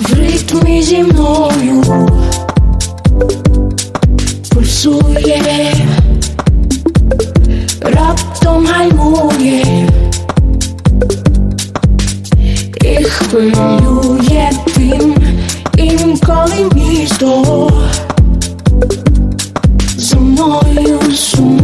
в ритмі зі мною пульсує, раптом гальмує. І хвилює тим, інколи місто. За мною сумує,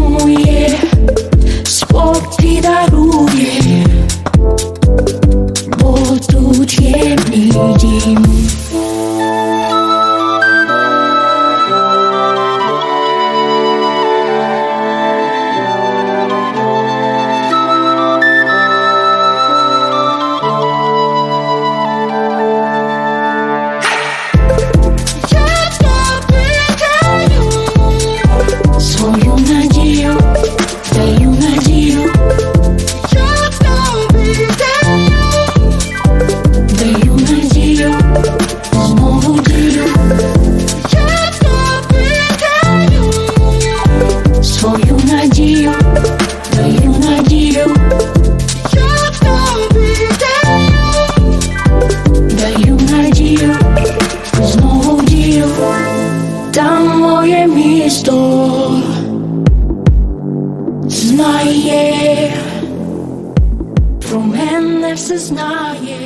моє місто знає про мене все знає.